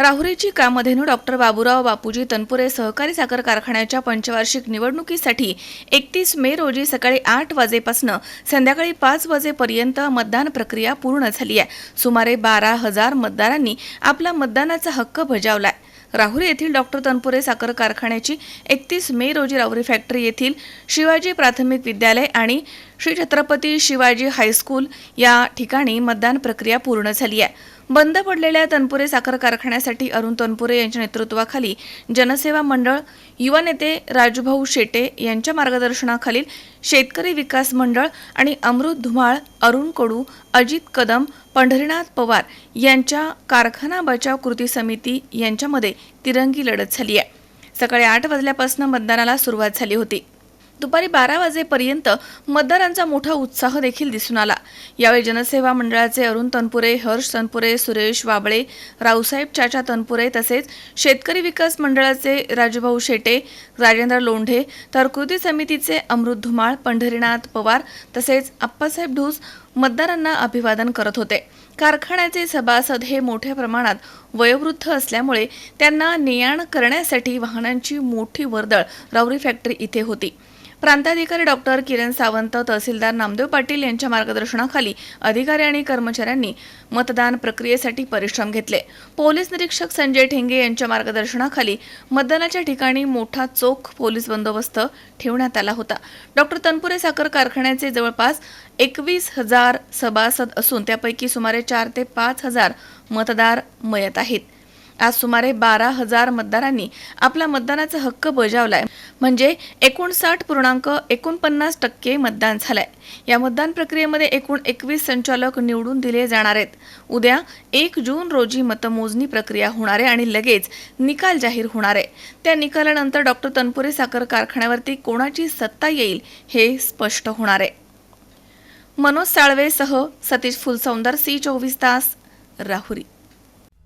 राहुरीची Kamdhenu doctor Baburao Bapuji Tanpure सहकारी साखर कारखान्याच्या पंचवार्षिक निवडणुकीसाठी एकतीस मे रोजी सकाळी आठ वाजेपासून संध्याकाळी पाच वाजेपर्यंत मतदान प्रक्रिया पूर्ण झाली आहे. सुमारे बारा हजार मतदारांनी आपला मतदानाचा हक्क बजावलाय. राहुरी येथील डॉक्टर तनपुरे साखर कारखान्याची एकतीस मे रोजी राहुरी फॅक्टरी येथील शिवाजी प्राथमिक विद्यालय आणि श्री छत्रपती शिवाजी हायस्कूल या ठिकाणी मतदान प्रक्रिया पूर्ण झाली आहे. बंद पडलेल्या तनपुरे साखर कारखान्यासाठी अरुण तनपुरे यांच्या नेतृत्वाखाली जनसेवा मंडळ युवा नेते राजूभाऊ शेटे यांच्या मार्गदर्शनाखालील शेतकरी विकास मंडळ आणि अमृत धुमाळ अरुण कडू अजित कदम पंढरीनाथ पवार यांच्या कारखाना बचाव कृती समिती यांच्यामध्ये तिरंगी लढत झाली आहे. सकाळी आठ वाजल्यापासून मतदानाला सुरुवात झाली होती. दुपारी बारा वाजेपर्यंत मतदारांचा मोठा उत्साह देखील दिसून आला. यावेळी जनसेवा मंडळाचे अरुण तनपुरे हर्ष तनपुरे सुरेश वाबळे रावसाहेब चाचा तनपुरे तसेच शेतकरी विकास मंडळाचे राजूभाऊ शेटे राजेंद्र लोंढे तर कृती समितीचे अमृत धुमाळ पंढरीनाथ पवार तसेच आप्पासाहेब ढूस मतदारांना अभिवादन करत होते. कारखान्याचे सभासद हे मोठ्या प्रमाणात वयोवृद्ध असल्यामुळे त्यांना ने करण्यासाठी वाहनांची मोठी वर्दळ राऊरी फॅक्टरी इथे होती. प्रांताधिकारी डॉक्टर किरण सावंत तहसीलदार नामदेव पाटील यांच्या मार्गदर्शनाखाली अधिकारी आणि कर्मचाऱ्यांनी मतदान प्रक्रियेसाठी परिश्रम घेतले. पोलीस निरीक्षक संजय ठेंगे यांच्या मार्गदर्शनाखाली मतदानाच्या ठिकाणी मोठा चोख पोलीस बंदोबस्त ठेवण्यात आला होता. डॉक्टर तनपुरे साखर कारखान्याचे जवळपास एकवीस हजार सभासद असून त्यापैकी सुमारे चार ते पाच हजार मतदार मयत आहेत. आज सुमारे बारा हजार मतदारांनी आपला मतदानाचा हक्क बजावलाय. म्हणजे एकोणसाठ पूर्णांक एकोणपन्नास टक्के मतदान झालंय. या मतदान प्रक्रियेमध्ये एकूण एकवीस संचालक निवडून दिले जाणार आहेत. उद्या एक जून रोजी मतमोजणी प्रक्रिया होणार आहे आणि लगेच निकाल जाहीर होणार आहे. त्या निकालानंतर डॉक्टर तनपुरे साखर कारखान्यावरती कोणाची सत्ता येईल हे स्पष्ट होणार आहे. मनोज साळवेसह सतीश फुलसौंदर सी चोवीस तास Rahuri.